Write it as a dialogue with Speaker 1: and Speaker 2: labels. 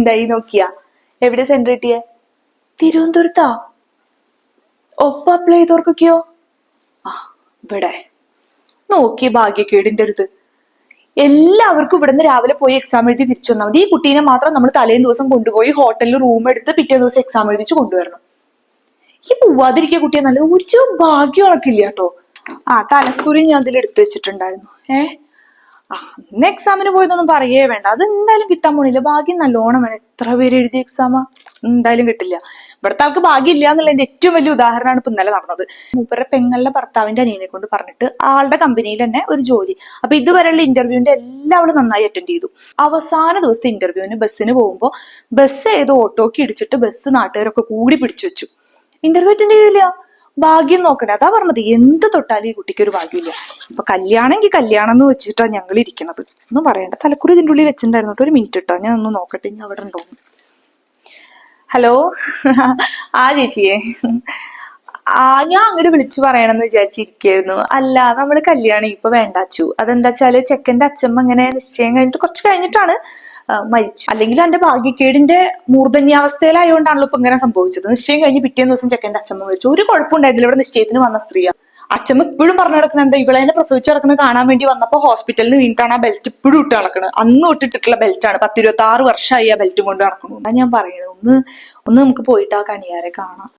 Speaker 1: എന്തായി നോക്കിയ. എവിടെ സെന്റർ കിട്ടിയേ തിരുവനന്തപുരത്താ. ഒപ്പം അപ്ലൈ ചെയ്തവർക്കൊക്കെയോ? ആ ഇവിടെ. നോക്കി ഭാഗ്യക്കേടിന്റെ അടുത്ത് എല്ലാവർക്കും ഇവിടുന്ന് രാവിലെ പോയി എക്സാം എഴുതി തിരിച്ചു വന്നാൽ മതി. ഈ കുട്ടീനെ മാത്രം നമ്മൾ തലേന്ന് ദിവസം കൊണ്ടുപോയി ഹോട്ടലിൽ റൂം എടുത്ത് പിറ്റേ ദിവസം എക്സാം എഴുതിച്ച് കൊണ്ടുവരണം. ഈ പോവാതിരിക്കുക കുട്ടിയെ നല്ലത്. ഒരു ഭാഗ്യം ഉണക്കില്ല കേട്ടോ. ആ തലക്കുറി ഞാൻ അതിൽ എടുത്തു വെച്ചിട്ടുണ്ടായിരുന്നു. ഏ? ആ അന്ന് എക്സാമിന് പോയതൊന്നും പറയേ വേണ്ട. അത് എന്തായാലും കിട്ടാൻ പോണില്ല. ഭാഗ്യം നല്ലോണം വേണം. എത്ര പേര് എഴുതിയ എക്സാമാ എന്തായാലും കിട്ടില്ല. ഇവിടുത്തെ ആൾക്ക് ഭാഗ്യം ഇല്ല എന്നുള്ളതിന്റെ ഏറ്റവും വലിയ ഉദാഹരണമാണ് ഇപ്പൊ ഇന്നലെ നടന്നത്. മൂപ്പരുടെ പെങ്ങളുടെ ഭർത്താവിന്റെ അനിയനെ കൊണ്ട് പറഞ്ഞിട്ട് ആളുടെ കമ്പനിയിൽ തന്നെ ഒരു ജോലി. അപ്പൊ ഇതുവരെയുള്ള ഇന്റർവ്യൂവിന്റെ എല്ലാം അവൾ നന്നായി അറ്റൻഡ് ചെയ്തു. അവസാന ദിവസത്തെ ഇന്റർവ്യൂവിന് ബസ്സിന് പോകുമ്പോൾ ബസ് ഏതോ ഓട്ടോക്ക് ഇടിച്ചിട്ട് ബസ് നാട്ടുകാരൊക്കെ കൂടി പിടിച്ചു വെച്ചു. ഇന്റർവ്യൂ അറ്റൻഡ് ചെയ്തില്ല. ഭാഗ്യം നോക്കണേ. അതാ പറഞ്ഞത്. എന്ത് തൊട്ടാലും ഈ കുട്ടിക്ക് ഒരു ഭാഗ്യമില്ല. ഇപ്പൊ കല്യാണമെങ്കിൽ കല്യാണം എന്ന് വെച്ചിട്ടാ ഞങ്ങൾ ഇരിക്കണത്. ഒന്നും പറയണ്ട. തലക്കുറി ഇതിന്റെ ഉള്ളിൽ വെച്ചിട്ടുണ്ടായിരുന്നു. ഒരു മിനിറ്റ് ഇട്ടാ. ഞാൻ ഒന്ന് നോക്കട്ടെ. ഇനി അവിടെ ഉണ്ടോ? ഹലോ? ആ ചേച്ചിയെ. ഞാൻ അങ്ങോട്ട് വിളിച്ചു പറയണമെന്ന് വിചാരിച്ചിരിക്കായിരുന്നു. അല്ല നമ്മൾ കല്യാണം ഇപ്പൊ വേണ്ടാച്ചു. അതെന്താ വെച്ചാൽ ചെക്കന്റെ അച്ഛമ്മ അങ്ങനെ നിശ്ചയം കഴിഞ്ഞിട്ട് കുറച്ച് കഴിഞ്ഞിട്ടാണ് മരിച്ചു. അല്ലെങ്കിൽ എന്റെ ഭാഗ്യക്കേടിന്റെ മൂർധന്യാവസ്ഥയിലായതുകൊണ്ടാണല്ലോ ഇപ്പൊ ഇങ്ങനെ സംഭവിച്ചത്. നിശ്ചയം കഴിഞ്ഞ് പിറ്റേന്ന് ദിവസം ചെക്കന്റെ അച്ഛമ്മ മരിച്ചു. ഒരു കുഴപ്പമുണ്ടായിരുന്നില്ല. ഇവിടെ നിശ്ചയത്തിന് വന്ന സ്ത്രീയാ. അച്ഛമ്മ ഇപ്പോഴും പറഞ്ഞു നടക്കുന്നത് എന്താ? ഇവളെ തന്നെ പ്രസവിച്ച് കിടക്കുന്നത് കാണാൻ വേണ്ടി വന്നപ്പോ ഹോസ്പിറ്റലിൽ വീണിട്ടാണ് ആ ബെൽറ്റ് ഇപ്പോഴും ഇട്ട് നടക്കുന്നത് അന്ന് തൊട്ടിട്ടിട്ടുള്ള ബെൽറ്റാണ്. പത്തിരുപത്തി ആറ് വർഷമായി ആ ബെൽറ്റും കൊണ്ട് നടക്കുന്നു ഞാൻ പറയുന്നത് ഒന്ന് ഒന്ന് നമുക്ക് പോയിട്ട് ആ കണിയാരെ കാണാം.